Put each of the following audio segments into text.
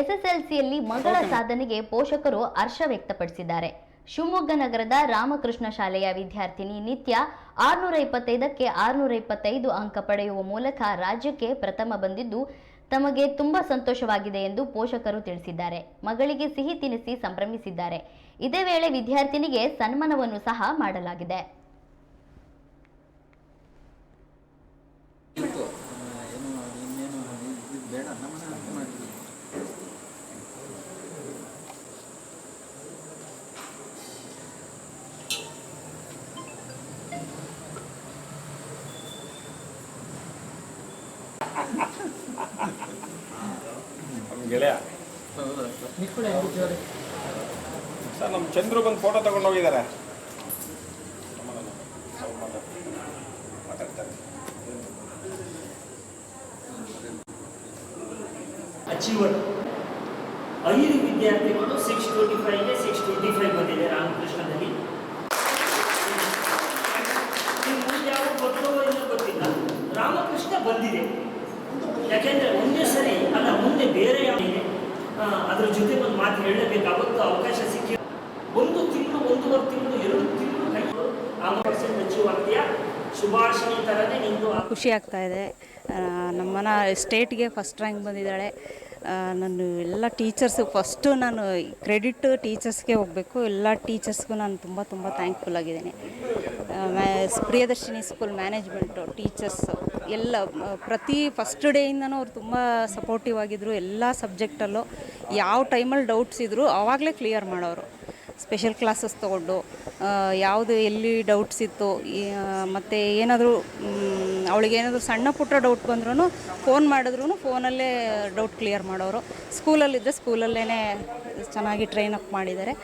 ಎಸ್ಎಸ್ಎಲ್ಸಿಯಲ್ಲಿ ಮಗಳ ಸಾಧನೆಗೆ ಪೋಷಕರು ಹರ್ಷ ವ್ಯಕ್ತಪಡಿಸಿದ್ದಾರೆ. ಶಿವಮೊಗ್ಗ ನಗರದ ರಾಮಕೃಷ್ಣ ಶಾಲೆಯ ವಿದ್ಯಾರ್ಥಿನಿ ನಿತ್ಯ ಆರುನೂರ ಇಪ್ಪತ್ತೈದಕ್ಕೆ ಆರುನೂರ ಇಪ್ಪತ್ತೈದು ಅಂಕ ಪಡೆಯುವ ಮೂಲಕ ರಾಜ್ಯಕ್ಕೆ ಪ್ರಥಮ ಬಂದಿದ್ದು ತಮಗೆ ತುಂಬಾ ಸಂತೋಷವಾಗಿದೆ ಎಂದು ಪೋಷಕರು ತಿಳಿಸಿದ್ದಾರೆ. ಮಗಳಿಗೆ ಸಿಹಿ ತಿನಿಸಿ ಸಂಭ್ರಮಿಸಿದ್ದಾರೆ. ಇದೇ ವೇಳೆ ವಿದ್ಯಾರ್ಥಿನಿಗೆ ಸನ್ಮಾನವನ್ನು ಸಹ ಮಾಡಲಾಗಿದೆ ಇತ್ತು ಏನು ಇನ್ನೇನು ಇದು ಬೇಡ ನಮ್ಮನ್ನ ಇದು ಮಾಡಿ ಗೆಳೆಯ ಸರ್ ನಮ್ಮ ಚಂದ್ರು ಬಂದು ಫೋಟೋ ತಗೊಂಡು ಹೋಗಿದ್ದಾರೆ. ಮಾತಾಡ್ತಾರೆ ಅಚೀವರ್ ಐದು ವಿದ್ಯಾರ್ಥಿಗಳು ಸಿಕ್ಸ್ ಟ್ವೆಂಟಿ ಫೈವ್ಗೆ ಸಿಕ್ಸ್ ಟ್ವೆಂಟಿ ಫೈವ್ ಬಂದಿದೆ ರಾಮಕೃಷ್ಣದಲ್ಲಿ. ನೀವು ಮುಂದೆ ಯಾವ ಗೊತ್ತೋ ಇಲ್ಲ ಗೊತ್ತಿಲ್ಲ. ರಾಮಕೃಷ್ಣ ಬಂದಿದೆ. ಯಾಕೆಂದ್ರೆ ಮುಂದೆ ಸರಿ, ಅಲ್ಲ, ಮುಂದೆ ಬೇರೆ ಇದೆ? ಅದ್ರ ಜೊತೆ ಒಂದು ಮಾತು ಹೇಳಲೇಬೇಕು. ಅವತ್ತು ಅವಕಾಶ ಸಿಕ್ಕಿ ಒಂದು ತಿಂಗಳು, ಒಂದೂವರೆ ತಿಂಗಳು, ಎರಡು ತಿಂಗಳು ಕೈಗಳು ಆ ಪರ್ಸೆಂಟ್ ಅಚೀವ್ ಆಗ್ತೀಯಾ? ನಿಂದು ಖುಷಿ ಆಗ್ತಾ ಇದೆ. ನಮ್ಮನ ಸ್ಟೇಟ್ಗೆ ಫಸ್ಟ್ ರ್ಯಾಂಕ್ ಬಂದಿದ್ದಾಳೆ. ನಾನು ಎಲ್ಲ ಟೀಚರ್ಸ್ ಫಸ್ಟು ನಾನು ಕ್ರೆಡಿಟ್ ಟೀಚರ್ಸ್ಗೆ ಹೋಗಬೇಕು. ಎಲ್ಲ ಟೀಚರ್ಸ್ಗೂ ನಾನು ತುಂಬ ತುಂಬ ಥ್ಯಾಂಕ್ಫುಲ್ ಆಗಿದ್ದೀನಿ. ಪ್ರಿಯದರ್ಶಿನಿ ಸ್ಕೂಲ್ ಮ್ಯಾನೇಜ್ಮೆಂಟು ಟೀಚರ್ಸು ಎಲ್ಲ ಪ್ರತಿ ಫಸ್ಟ್ ಡೇಯಿಂದನೂ ಅವ್ರು ತುಂಬ ಸಪೋರ್ಟಿವ್ ಆಗಿದ್ದರು ಎಲ್ಲ ಸಬ್ಜೆಕ್ಟಲ್ಲೂ ಯಾವ ಟೈಮಲ್ಲಿ ಡೌಟ್ಸ್ ಇದ್ದರೂ ಆವಾಗಲೇ ಕ್ಲಿಯರ್ ಮಾಡೋರು. ಸ್ಪೆಷಲ್ ಕ್ಲಾಸಸ್ ತೊಗೊಂಡು ಯಾವುದು ಎಲ್ಲಿ ಡೌಟ್ಸ್ ಇತ್ತು ಮತ್ತು ಏನಾದರೂ ಅವಳಿಗೆ ಏನಾದರೂ ಸಣ್ಣ ಪುಟ್ಟ ಡೌಟ್ ಬಂದ್ರೂ ಫೋನ್ ಮಾಡಿದ್ರೂ ಫೋನಲ್ಲೇ ಡೌಟ್ ಕ್ಲಿಯರ್ ಮಾಡೋರು. ಸ್ಕೂಲಲ್ಲಿದ್ದರೆ ಸ್ಕೂಲಲ್ಲೇ ಚೆನ್ನಾಗಿ ಟ್ರೈನ್ ಅಪ್ ಮಾಡಿದ್ದಾರೆ.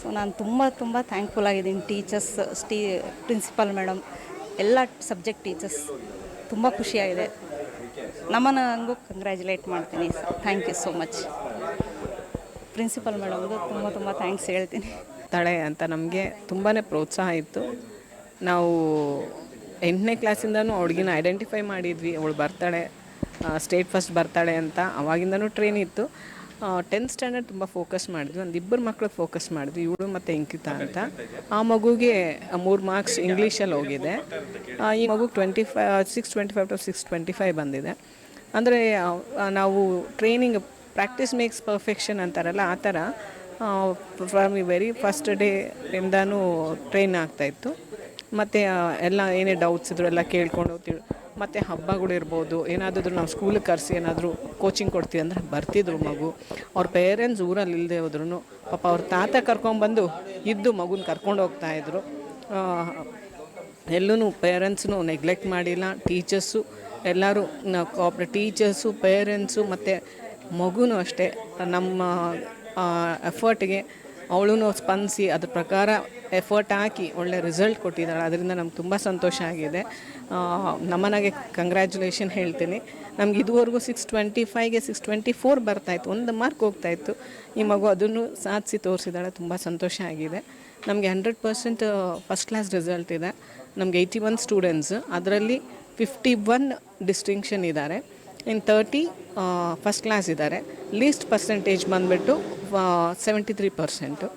ಸೊ ನಾನು ತುಂಬ ತುಂಬ ಥ್ಯಾಂಕ್ಫುಲ್ ಆಗಿದ್ದೀನಿ ಟೀಚರ್ಸ್ ಸ್ಟೀ ಪ್ರಿನ್ಸಿಪಾಲ್ ಮೇಡಮ್ ಎಲ್ಲ ಸಬ್ಜೆಕ್ಟ್ ಟೀಚರ್ಸ್ ತುಂಬ ಖುಷಿಯಾಗಿದೆ ನಮ್ಮನ್ನು ಹಂಗೂ ಕಂಗ್ರ್ಯಾಚುಲೇಟ್ ಮಾಡ್ತೀನಿ. Thank you so much principal ಮೇಡಮ್ಗೂ ತುಂಬ ತುಂಬ ಥ್ಯಾಂಕ್ಸ್ ಹೇಳ್ತೀನಿ. ತಳೆ ಅಂತ ನಮಗೆ ತುಂಬಾ ಪ್ರೋತ್ಸಾಹ ಇತ್ತು. ನಾವು ಎಂಟನೇ ಕ್ಲಾಸಿಂದನೂ ಅವಳಿಗಿನ ಐಡೆಂಟಿಫೈ ಮಾಡಿದ್ವಿ, ಅವಳು ಬರ್ತಾಳೆ ಸ್ಟೇಟ್ ಫಸ್ಟ್ ಬರ್ತಾಳೆ ಅಂತ ಅವಾಗಿಂದನೂ ಟ್ರೈನ್ ಇತ್ತು. ಟೆಂತ್ ಸ್ಟ್ಯಾಂಡರ್ಡ್ ತುಂಬ ಫೋಕಸ್ ಮಾಡಿದ್ವಿ, ಒಂದು ಇಬ್ಬರು ಮಕ್ಕಳು ಫೋಕಸ್ ಮಾಡಿದ್ವಿ, ಇವಳು ಮತ್ತು ಅಂಕಿತಾ ಅಂತ. ಆ ಮಗುಗೆ ಮೂರು ಮಾರ್ಕ್ಸ್ ಇಂಗ್ಲೀಷಲ್ಲಿ ಹೋಗಿದೆ. ಈ ಮಗು twenty five six twenty five to six twenty five ಬಂದಿದೆ. ಅಂದರೆ ನಾವು ಟ್ರೈನಿಂಗ್ ಪ್ರಾಕ್ಟೀಸ್ ಮೇಕ್ಸ್ ಪರ್ಫೆಕ್ಷನ್ ಅಂತಾರಲ್ಲ, ಆ ಥರ ಫ್ರಮ್ ವೆರಿ ಫಸ್ಟ್ ಡೇ ಇಂದನೂ ಟ್ರೈನ್ ಆಗ್ತಾಯಿತ್ತು ಮತ್ತು ಎಲ್ಲ ಏನೇ ಡೌಟ್ಸ್ ಇದ್ರು ಎಲ್ಲ ಕೇಳ್ಕೊಂಡು ತಿಳ್, ಮತ್ತು ಹಬ್ಬಗಳಿರ್ಬೋದು ಏನಾದರೂ ನಾವು ಸ್ಕೂಲಿಗೆ ಕರೆಸಿ ಏನಾದರೂ ಕೋಚಿಂಗ್ ಕೊಡ್ತೀವಿ ಅಂದರೆ ಬರ್ತಿದ್ರು ಮಗು. ಅವ್ರ ಪೇರೆಂಟ್ಸ್ ಊರಲ್ಲಿ ಇಲ್ಲದೆ ಹೋದ್ರೂ ಪಾಪ ಅವ್ರ ತಾತ ಕರ್ಕೊಂಬಂದು ಇದ್ದು ಮಗುನ ಕರ್ಕೊಂಡು ಹೋಗ್ತಾಯಿದ್ರು ಎಲ್ಲೂ ಪೇರೆಂಟ್ಸ್ನು ನೆಗ್ಲೆಕ್ಟ್ ಮಾಡಿಲ್ಲ ಟೀಚರ್ಸು ಎಲ್ಲರೂ ಕಾಪ್ರೇಟ್ ಟೀಚರ್ಸು ಪೇರೆಂಟ್ಸು ಮತ್ತು ಮಗುನೂ ಅಷ್ಟೇ. ನಮ್ಮ ಎಫರ್ಟ್ಗೆ ಅವಳು ಸ್ಪಂದಿಸಿ ಅದ್ರ ಪ್ರಕಾರ ಎಫರ್ಟ್ ಹಾಕಿ ಒಳ್ಳೆ ರಿಸಲ್ಟ್ ಕೊಟ್ಟಿದ್ದಾಳೆ. ಅದರಿಂದ ನಮ್ಗೆ ತುಂಬ ಸಂತೋಷ ಆಗಿದೆ. ನಮ್ಮನಾಗೆ ಕಂಗ್ರ್ಯಾಚುಲೇಷನ್ ಹೇಳ್ತೀನಿ. ನಮ್ಗೆ ಇದುವರೆಗೂ ಸಿಕ್ಸ್ ಟ್ವೆಂಟಿ ಫೈವ್ಗೆ ಸಿಕ್ಸ್ ಟ್ವೆಂಟಿ ಫೋರ್ ಬರ್ತಾಯಿತ್ತು ಒಂದು ಮಾರ್ಕ್ ಹೋಗ್ತಾಯಿತ್ತು ಈ ಮಗು ಅದನ್ನು ಸಾಧಿಸಿ ತೋರಿಸಿದಾಳೆ ತುಂಬ ಸಂತೋಷ ಆಗಿದೆ. ನಮಗೆ hundred percent first class result ಇದೆ. ನಮಗೆ ಏಯ್ಟಿ ಒನ್ ಸ್ಟೂಡೆಂಟ್ಸ್ ಅದರಲ್ಲಿ ಫಿಫ್ಟಿ ಒನ್ ಡಿಸ್ಟಿಂಕ್ಷನ್ ಇದ್ದಾರೆ. ಇನ್ ತರ್ಟಿ ಫಸ್ಟ್ ಕ್ಲಾಸ್ ಇದ್ದಾರೆ. ಲೀಸ್ಟ್ ಪರ್ಸೆಂಟೇಜ್ ಬಂದುಬಿಟ್ಟು ಸೆವೆಂಟಿ ತ್ರೀ ಪರ್ಸೆಂಟು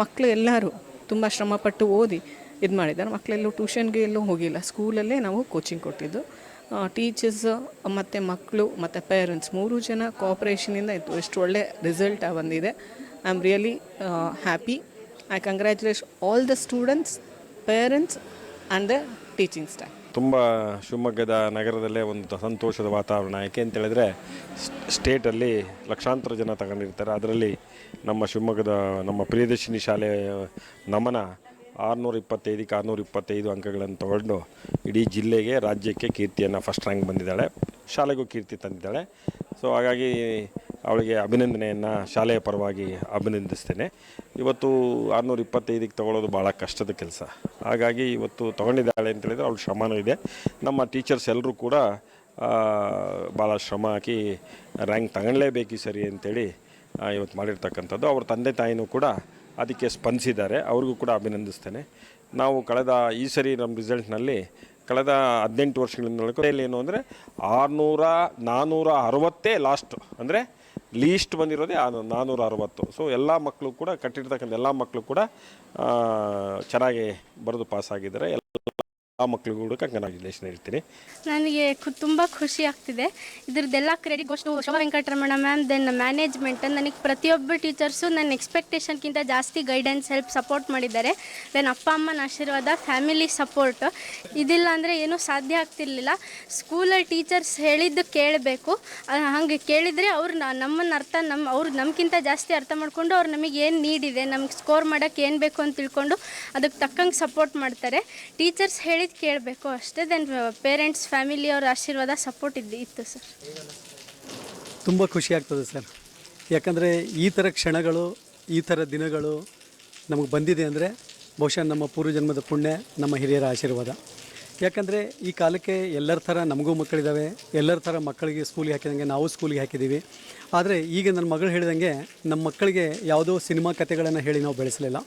ಮಕ್ಕಳು ಎಲ್ಲರೂ ತುಂಬ ಶ್ರಮಪಟ್ಟು ಓದಿ ಇದು ಮಾಡಿದ್ದಾರೆ. ಮಕ್ಕಳೆಲ್ಲೂ ಟ್ಯೂಷನ್ಗೆ ಎಲ್ಲೂ ಹೋಗಿಲ್ಲ. ಸ್ಕೂಲಲ್ಲೇ ನಾವು ಕೋಚಿಂಗ್ ಕೊಟ್ಟಿದ್ದು. ಟೀಚರ್ಸ್ ಮತ್ತು ಮಕ್ಕಳು ಮತ್ತು ಪೇರೆಂಟ್ಸ್ ಮೂರು ಜನ ಕೋಆಪ್ರೇಷನಿಂದ ಇತ್ತು. ಎಷ್ಟು ಒಳ್ಳೆ ರಿಸಲ್ಟ್ ಬಂದಿದೆ. I am really happy I congratulation all the students parents and the teaching staff ತುಂಬ ಶಿವಮೊಗ್ಗದ ನಗರದಲ್ಲೇ ಒಂದು ಸಂತೋಷದ ವಾತಾವರಣ. ಯಾಕೆ ಅಂತ ಹೇಳಿದ್ರೆ, ಸ್ಟೇಟಲ್ಲಿ ಲಕ್ಷಾಂತರ ಜನ ತಗೊಂಡಿರ್ತಾರೆ. ಅದರಲ್ಲಿ ನಮ್ಮ ಶಿವಮೊಗ್ಗದ ನಮ್ಮ ಪ್ರಿಯದರ್ಶಿನಿ ಶಾಲೆ, ನಮನ ಆರುನೂರ ಇಪ್ಪತ್ತೈದಕ್ಕೆ ಆರುನೂರ ಇಪ್ಪತ್ತೈದು ಅಂಕಗಳನ್ನು ತಗೊಂಡು ಇಡೀ ಜಿಲ್ಲೆಗೆ, ರಾಜ್ಯಕ್ಕೆ ಕೀರ್ತಿಯನ್ನು ಫಸ್ಟ್ ರ್ಯಾಂಕ್ ಬಂದಿದ್ದಾಳೆ. ಶಾಲೆಗೂ ಕೀರ್ತಿ ತಂದಿದ್ದಾಳೆ. ಸೊ ಹಾಗಾಗಿ ಅವಳಿಗೆ ಅಭಿನಂದನೆಯನ್ನು ಶಾಲೆಯ ಪರವಾಗಿ ಅಭಿನಂದಿಸ್ತೇನೆ. ಇವತ್ತು ಆರುನೂರ ಇಪ್ಪತ್ತೈದಕ್ಕೆ ತಗೊಳ್ಳೋದು ಭಾಳ ಕಷ್ಟದ ಕೆಲಸ. ಹಾಗಾಗಿ ಇವತ್ತು ತೊಗೊಂಡಿದ್ದಾಳೆ ಅಂತ ಹೇಳಿದ್ರೆ ಅವಳು ಶ್ರಮನೂ ಇದೆ. ನಮ್ಮ ಟೀಚರ್ಸ್ ಎಲ್ಲರೂ ಕೂಡ ಭಾಳ ಶ್ರಮ ಹಾಕಿ ರ್ಯಾಂಕ್ ತಗೊಳ್ಳೇಬೇಕು ಸರಿ ಅಂತೇಳಿ ಇವತ್ತು ಮಾಡಿರ್ತಕ್ಕಂಥದ್ದು. ಅವ್ರ ತಂದೆ ತಾಯಿನೂ ಕೂಡ ಅದಕ್ಕೆ ಸ್ಪಂದಿಸಿದ್ದಾರೆ. ಅವ್ರಿಗೂ ಕೂಡ ಅಭಿನಂದಿಸ್ತೇನೆ. ನಾವು ಕಳೆದ ಈ ಸರಿ ನಮ್ಮ ರಿಸಲ್ಟ್ನಲ್ಲಿ ಕಳೆದ ಹದಿನೆಂಟು ವರ್ಷಗಳಿಂದ ಏನು ಅಂದರೆ ಆರುನೂರ ನಾನ್ನೂರ ಅರವತ್ತೇ ಲಾಸ್ಟು. ಅಂದರೆ ಲೀಸ್ಟ್ ಬಂದಿರೋದೇ ನಾನ್ನೂರ ಅರವತ್ತು ಸೊ ಎಲ್ಲ ಮಕ್ಕಳು ಕೂಡ ಕಟ್ಟಿರ್ತಕ್ಕಂಥ ಎಲ್ಲ ಮಕ್ಕಳು ಕೂಡ ಚೆನ್ನಾಗಿ ಬರೆದು ಪಾಸ್ ಎಲ್ಲ ಮಕ್ಕಳಿಗೂ ಕೂಡ ಕಂಗ್ರಾಚುಲೇಷನ್ ಹೇಳ್ತೀನಿ. ನನಗೆ ತುಂಬ ಖುಷಿ ಆಗ್ತಿದೆ. ಇದ್ರದ್ದೆಲ್ಲ ಕ್ರೆಡಿಟ್ ಅಷ್ಟು Shobha Venkataramana ma'am then management ನನಗೆ ಪ್ರತಿಯೊಬ್ಬ ಟೀಚರ್ಸು ನನ್ನ ಎಕ್ಸ್ಪೆಕ್ಟೇಷನ್ಗಿಂತ ಜಾಸ್ತಿ ಗೈಡೆನ್ಸ್ ಹೆಲ್ಪ್ ಸಪೋರ್ಟ್ ಮಾಡಿದ್ದಾರೆ. ದೆನ್ ಅಪ್ಪ ಅಮ್ಮನ ಆಶೀರ್ವಾದ ಫ್ಯಾಮಿಲಿ ಸಪೋರ್ಟ್ ಇದಿಲ್ಲ ಅಂದರೆ ಏನೂ ಸಾಧ್ಯ ಆಗ್ತಿರ್ಲಿಲ್ಲ. ಸ್ಕೂಲಲ್ಲಿ ಟೀಚರ್ಸ್ ಹೇಳಿದ್ದು ಕೇಳಬೇಕು. ಹಾಗೆ ಕೇಳಿದರೆ ಅವ್ರು ನಮ್ಮನ್ನು ಅರ್ಥ ನಮ್ಮ ಅವ್ರು ನಮ್ಗಿಂತ ಜಾಸ್ತಿ ಅರ್ಥ ಮಾಡ್ಕೊಂಡು ಅವ್ರು ನಮಗೆ ಏನು ನೀಡಿದೆ ನಮ್ಗೆ ಸ್ಕೋರ್ ಮಾಡೋಕ್ಕೆ ಏನು ಬೇಕು ಅಂತ ತಿಳ್ಕೊಂಡು ಅದಕ್ಕೆ ತಕ್ಕಂಗೆ ಸಪೋರ್ಟ್ ಮಾಡ್ತಾರೆ. ಟೀಚರ್ಸ್ ಹೇಳಿದ್ದು ಕೇಳಬೇಕು ಅಷ್ಟೇ. ದೆನ್ ಪೇರೆಂಟ್ಸ್ ಫ್ಯಾಮಿಲಿ ಅವ್ರ ಆಶೀರ್ವಾದ ಸಪೋರ್ಟ್ ಇದ್ದು ಇತ್ತು ಸರ್ ತುಂಬ ಖುಷಿ ಆಗ್ತದೆ ಸರ್ ಯಾಕಂದರೆ ಈ ಥರ ಕ್ಷಣಗಳು, ಈ ಥರ ದಿನಗಳು ನಮಗೆ ಬಂದಿದೆ ಅಂದರೆ ಬಹುಶಃ ನಮ್ಮ ಪೂರ್ವಜನ್ಮದ ಪುಣ್ಯ, ನಮ್ಮ ಹಿರಿಯರ ಆಶೀರ್ವಾದ. ಯಾಕಂದರೆ ಈ ಕಾಲಕ್ಕೆ ಎಲ್ಲರ ಥರ ನಮಗೂ ಮಕ್ಕಳಿದ್ದಾವೆ ಎಲ್ಲರ ಥರ ಮಕ್ಕಳಿಗೆ ಸ್ಕೂಲಿಗೆ ಹಾಕಿದಂಗೆ ನಾವು ಸ್ಕೂಲಿಗೆ ಹಾಕಿದ್ದೀವಿ ಆದರೆ ಈಗ ನನ್ನ ಮಗಳು ಹೇಳಿದಂಗೆ ನಮ್ಮ ಮಕ್ಕಳಿಗೆ ಯಾವುದೋ ಸಿನಿಮಾ ಕಥೆಗಳನ್ನು ಹೇಳಿ ನಾವು ಬೆಳೆಸಲಿಲ್ಲ.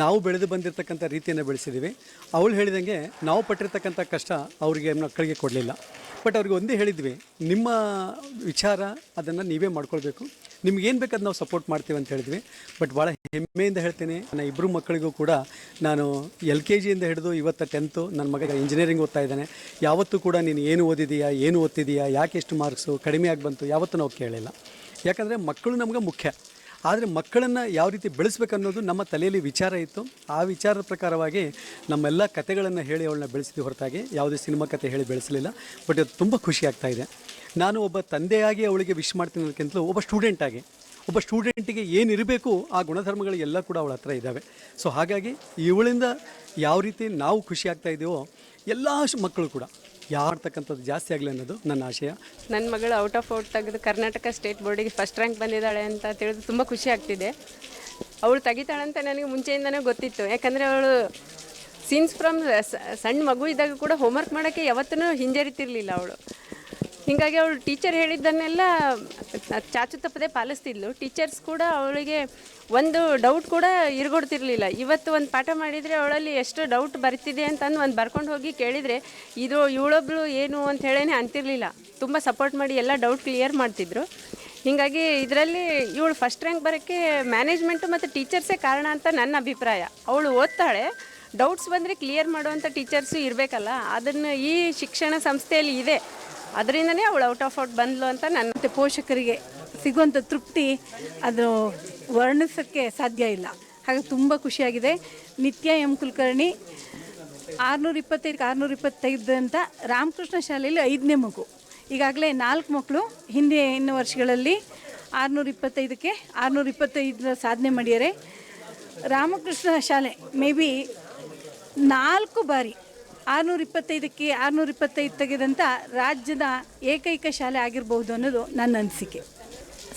ನಾವು ಬೆಳೆದು ಬಂದಿರತಕ್ಕಂಥ ರೀತಿಯನ್ನು ಬೆಳೆಸಿದ್ದೀವಿ. ಅವಳು ಹೇಳಿದಂಗೆ ನಾವು ಪಟ್ಟಿರ್ತಕ್ಕಂಥ ಕಷ್ಟ ಅವರಿಗೆ ಮಕ್ಕಳಿಗೆ ಕೊಡಲಿಲ್ಲ. ಬಟ್ ಅವ್ರಿಗೆ ಒಂದೇ ಹೇಳಿದ್ವಿ, ನಿಮ್ಮ ವಿಚಾರ ಅದನ್ನು ನೀವೇ ಮಾಡ್ಕೊಳ್ಬೇಕು. ನಿಮ್ಗೇನು ಬೇಕಾದ ನಾವು ಸಪೋರ್ಟ್ ಮಾಡ್ತೀವಿ ಅಂತ ಹೇಳಿದ್ವಿ. ಬಟ್ ಭಾಳ ಹೆಮ್ಮೆಯಿಂದ ಹೇಳ್ತೇನೆ, ನನ್ನ ಇಬ್ಬರು ಮಕ್ಕಳಿಗೂ ಕೂಡ ನಾನು ಎಲ್ ಕೆ ಜಿಯಿಂದ ಹಿಡಿದು ಇವತ್ತು ಟೆಂತು ನನ್ನ ಮಗ ಇಂಜಿನಿಯರಿಂಗ್ ಓದ್ತಾ ಇದ್ದಾನೆ. ಯಾವತ್ತೂ ಕೂಡ ನೀನು ಏನು ಓದಿದೀಯಾ ಏನು ಓದ್ತಿದೀಯಾ ಯಾಕೆ ಎಷ್ಟು ಮಾರ್ಕ್ಸು, ಕಡಿಮೆ ಆಗಿ ಬಂತು, ಯಾವತ್ತೂ ನಾವು ಕೇಳಿಲ್ಲ ಯಾಕಂದರೆ ಮಕ್ಕಳು ನಮ್ಗೆ ಮುಖ್ಯ. ಆದರೆ ಮಕ್ಕಳನ್ನು ಯಾವ ರೀತಿ ಬೆಳೆಸ್ಬೇಕು ಅನ್ನೋದು ನಮ್ಮ ತಲೆಯಲ್ಲಿ ವಿಚಾರ ಇತ್ತು. ಆ ವಿಚಾರದ ಪ್ರಕಾರವಾಗಿ ನಮ್ಮೆಲ್ಲ ಕತೆಗಳನ್ನು ಹೇಳಿ ಅವಳನ್ನ ಬೆಳೆಸಿದ್ವಿ ಹೊರತಾಗಿ. ಯಾವುದೇ ಸಿನಿಮಾ ಕತೆ ಹೇಳಿ ಬೆಳೆಸಲಿಲ್ಲ. ಬಟ್ ಅದು ತುಂಬ ಖುಷಿ ಆಗ್ತಾ ಇದೆ. ನಾನು ಒಬ್ಬ ತಂದೆಯಾಗಿ ಅವಳಿಗೆ ವಿಶ್ ಮಾಡ್ತೀನಿ ಅನ್ನೋಕ್ಕಿಂತಲೂ ಒಬ್ಬ ಸ್ಟೂಡೆಂಟಾಗಿ ಒಬ್ಬ ಸ್ಟೂಡೆಂಟಿಗೆ ಏನಿರಬೇಕು ಆ ಗುಣಧರ್ಮಗಳು ಎಲ್ಲ ಕೂಡ ಅವಳ ಹತ್ರ ಇದ್ದಾವೆ. ಸೊ ಹಾಗಾಗಿ ಇವಳಿಂದ ಯಾವ ರೀತಿ ನಾವು ಖುಷಿ ಆಗ್ತಾ ಇದ್ದೀವೋ ಎಲ್ಲ ಮಕ್ಕಳು ಕೂಡ ಯಾರ್ತಕ್ಕಂಥದ್ದು ಜಾಸ್ತಿ ಆಗಲಿ ಅನ್ನೋದು ನನ್ನ ಆಶಯ. ನನ್ನ ಮಗಳು ಔಟ್ ಆಫ್ ಔಟ್ ತೆಗೆದು ಕರ್ನಾಟಕ ಸ್ಟೇಟ್ ಬೋರ್ಡಿಗೆ ಫಸ್ಟ್ ರ್ಯಾಂಕ್ ಬಂದಿದ್ದಾಳೆ ಅಂತ ತಿಳಿದು ತುಂಬ ಖುಷಿ ಆಗ್ತಿದೆ. ಅವಳು ತೆಗಿತಾಳಂತ ನನಗೆ ಮುಂಚೆಯಿಂದನೇ ಗೊತ್ತಿತ್ತು. ಯಾಕಂದರೆ ಅವಳು ಸೀನ್ಸ್ ಫ್ರಮ್ ಸಣ್ಣ ಮಗು ಇದ್ದಾಗ ಕೂಡ ಹೋಮ್ವರ್ಕ್ ಮಾಡೋಕ್ಕೆ ಯಾವತ್ತೂ ಹಿಂಜರಿತಿರ್ಲಿಲ್ಲ ಅವಳು. ಹೀಗಾಗಿ ಅವಳು ಟೀಚರ್ ಹೇಳಿದ್ದನ್ನೆಲ್ಲ ಚಾಚು ತಪ್ಪದೆ ಪಾಲಿಸ್ತಿದ್ಲು. ಟೀಚರ್ಸ್ ಕೂಡ ಅವಳಿಗೆ ಒಂದು ಡೌಟ್ ಕೂಡ ಇರ್ಗೊಡ್ತಿರ್ಲಿಲ್ಲ. ಇವತ್ತು ಒಂದು ಪಾಠ ಮಾಡಿದರೆ ಅವಳಲ್ಲಿ ಎಷ್ಟು ಡೌಟ್ ಬರ್ತಿದೆ ಅಂತಂದು ಒಂದು ಬರ್ಕೊಂಡು ಹೋಗಿ ಕೇಳಿದರೆ, ಇದು ಇವಳೊಬ್ಳು ಏನು ಅಂತ ಹೇಳೇ ಅಂತಿರಲಿಲ್ಲ. ತುಂಬ ಸಪೋರ್ಟ್ ಮಾಡಿ ಎಲ್ಲ ಡೌಟ್ ಕ್ಲಿಯರ್ ಮಾಡ್ತಿದ್ರು. ಹೀಗಾಗಿ ಇದರಲ್ಲಿ ಇವಳು ಫಸ್ಟ್ ರ್ಯಾಂಕ್ ಬರೋಕ್ಕೆ ಮ್ಯಾನೇಜ್ಮೆಂಟು ಮತ್ತು ಟೀಚರ್ಸೇ ಕಾರಣ ಅಂತ ನನ್ನ ಅಭಿಪ್ರಾಯ. ಅವಳು ಓದ್ತಾಳೆ ಡೌಟ್ಸ್ ಬಂದರೆ ಕ್ಲಿಯರ್ ಮಾಡುವಂಥ ಟೀಚರ್ಸು ಇರಬೇಕಲ್ಲ. ಅದನ್ನು ಈ ಶಿಕ್ಷಣ ಸಂಸ್ಥೆಯಲ್ಲಿ ಇದೆ. ಅದರಿಂದನೇ ಅವಳು ಔಟ್ ಆಫ್ ಔಟ್ ಬಂದ್ಲು ಅಂತ ನನ್ನ ಪೋಷಕರಿಗೆ ಸಿಗುವಂಥ ತೃಪ್ತಿ ಅದು ವರ್ಣಿಸೋಕ್ಕೆ ಸಾಧ್ಯ ಇಲ್ಲ. ಹಾಗೆ ತುಂಬ ಖುಷಿಯಾಗಿದೆ. ನಿತ್ಯ ಎಂ ಕುಲಕರ್ಣಿ, ಆರುನೂರ ಇಪ್ಪತ್ತೈದಕ್ಕೆ ಆರುನೂರ ಇಪ್ಪತ್ತೈದು ಅಂತ ರಾಮಕೃಷ್ಣ ಶಾಲೆಯಲ್ಲಿ ಐದನೇ ಮಗು. ಈಗಾಗಲೇ ನಾಲ್ಕು ಮಕ್ಕಳು ಹಿಂದೆ ಇನ್ನು ವರ್ಷಗಳಲ್ಲಿ ಆರುನೂರ ಇಪ್ಪತ್ತೈದಕ್ಕೆ ಆರುನೂರ ಇಪ್ಪತ್ತೈದರ ಸಾಧನೆ ಮಾಡಿದ್ದಾರೆ. ರಾಮಕೃಷ್ಣ ಶಾಲೆ ಮೇ ಬಿ ನಾಲ್ಕು ಬಾರಿ ಆರುನೂರ ಇಪ್ಪತ್ತೈದಕ್ಕೆ ಆರುನೂರ ಇಪ್ಪತ್ತೈದು ತೆಗೆದಂಥ ರಾಜ್ಯದ ಏಕೈಕ ಶಾಲೆ ಆಗಿರಬಹುದು ಅನ್ನೋದು ನನ್ನ ಅನಿಸಿಕೆ.